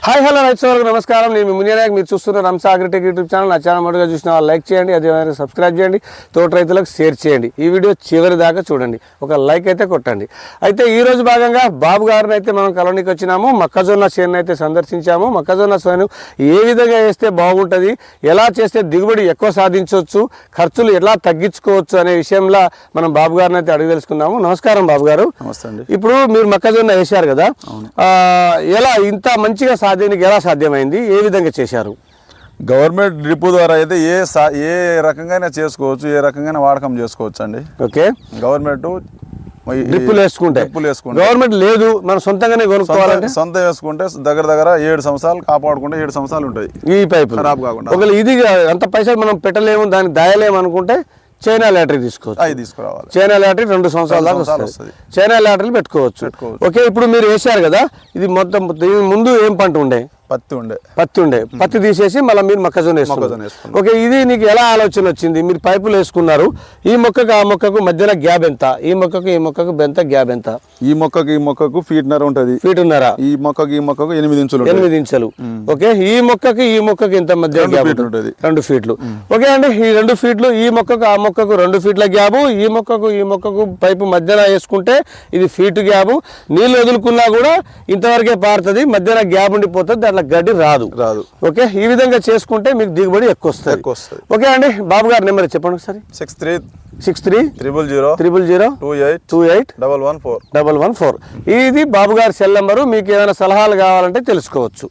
Hi hello రైతు సోదరులకు నమస్కారం. నేను మునియానాయక్ మీరు చూస్తున్న రంసా అగ్రిటెక్ యూట్యూబ్ ఛానల్. నా ఛానల్ మొదటిగా చూసిన వాళ్ళు లైక్ చేయండి అదేవిధంగా సబ్స్క్రైబ్ చేయండి తోట రైతులకు షేర్ చేయండి. ఈ వీడియో చివరి దాకా చూడండి. ఒక లైక్ అయితే కొట్టండి. అయితే ఈ రోజు భాగంగా బాబు గారిని అయితే మనం కలవనికి వచ్చినాము. మొక్కజొన్న చేను అయితే సందర్శించాము. మొక్కజొన్న చేను ఏ విధంగా వేస్తే బాగుంటుంది ఎలా చేస్తే దిగుబడి ఎక్కువ సాధించవచ్చు ఖర్చులు ఎలా తగ్గించుకోవచ్చు అనే విషయంలో మనం బాబు గారిని అయితే అడిగి తెలుసుకుందాము. నమస్కారం బాబు గారు. ఇప్పుడు మీరు మొక్కజొన్న వేశారు కదా. ఎలా ఇంత మంచిగా సాధ్యానికి ఎలా సాధ్యమైంది? ఏ విధంగా చేశారు? గవర్నమెంట్ డ్రిప్ ద్వారా అయితే ఏ సా ఏ రకంగా చేసుకోవచ్చు ఏ రకంగా వాడకం చేసుకోవచ్చు అండి ఓకే. గవర్నమెంట్ డ్రిప్పులు వేసుకుంటే. డ్రిప్పులు వేసుకుంటే. గవర్నమెంట్ లేదు మనం సొంతంగానే కొనుక్కోవాలంటే? సొంత వేసుకుంటే దగ్గర దగ్గర ఏడు సంవత్సరాలు కాపాడుకుంటే ఏడు సంవత్సరాలు ఉంటాయి. ఈ పైపు ఖరాబ్ కాకుండా. ఒకవేళ ఇది అంత పైసలు మనం పెట్టలేము దానికి దాయలేము అనుకుంటే చైనా లాటరీ తీసుకోవచ్చు. తీసుకురావాలి. చైనా లాటరీ రెండు సంవత్సరాల దాకా వస్తుంది. చైనా లాటరీలు పెట్టుకోవచ్చు. ఓకే ఇప్పుడు మీరు వేశారు కదా ఇది మొత్తం ముందు ఏం పంట ఉండే? పత్తి ఉండే. పత్తి ఉండే. పత్తి తీసేసి మళ్ళీ మీరు మొక్కజొన్న వేసుకున్నారు. ఓకే ఇది నీకు ఎలా ఆలోచన వచ్చింది? మీరు పైపులు వేసుకున్నారు. ఈ మొక్కకు ఆ మొక్కకు మధ్యలో గ్యాప్ ఎంత? ఈ మొక్కకు ఈ మొక్కకు ఎంత గ్యాప్ ఎంత? ఈ మొక్కకి ఈ మొక్కకు ఫీట్నర్ ఉంటది. ఫీట్ ఉన్నారా? ఈ మొక్కకి ఈ మొక్కకు ఎనిమిది ఇంచులు. ఎనిమిది ఇంచులు. ఓకే ఈ మొక్కకి ఈ మొక్కకి ఎంత మధ్య గ్యాప్? ఉంటుంది. రెండు ఫీట్లు ఓకే అండి ఈ రెండు ఫీట్లు ఈ మొక్కకు ఆ మొక్కకు రెండు ఫీట్ల గ్యాబు ఈ మొక్కకు ఈ మొక్కకు పైపు మధ్యన వేసుకుంటే ఇది ఫీట్ గ్యాబు నీళ్ళు వదులుకున్నా కూడా ఇంతవరకే పారుతుంది. మధ్యన గ్యాప్ ఉండిపోతుంది. దాంట్లో గడ్డి రాదు. రాదు. ఓకే? ఈ విధంగా చేసుకుంటే మీకు దిగుబడి ఎక్కువ వస్తుంది. ఎక్కువ వస్తుంది. ఓకే అండి బాబు గారి నెంబర్ చెప్పండి ఒకసారి. Six three six three triple zero triple zero two eight two eight double one four. Double one four. ఇది బాబు గారి సెల్ నెంబరు మీకు ఏమైనా సలహాలు కావాలంటే తెలుసుకోవచ్చు.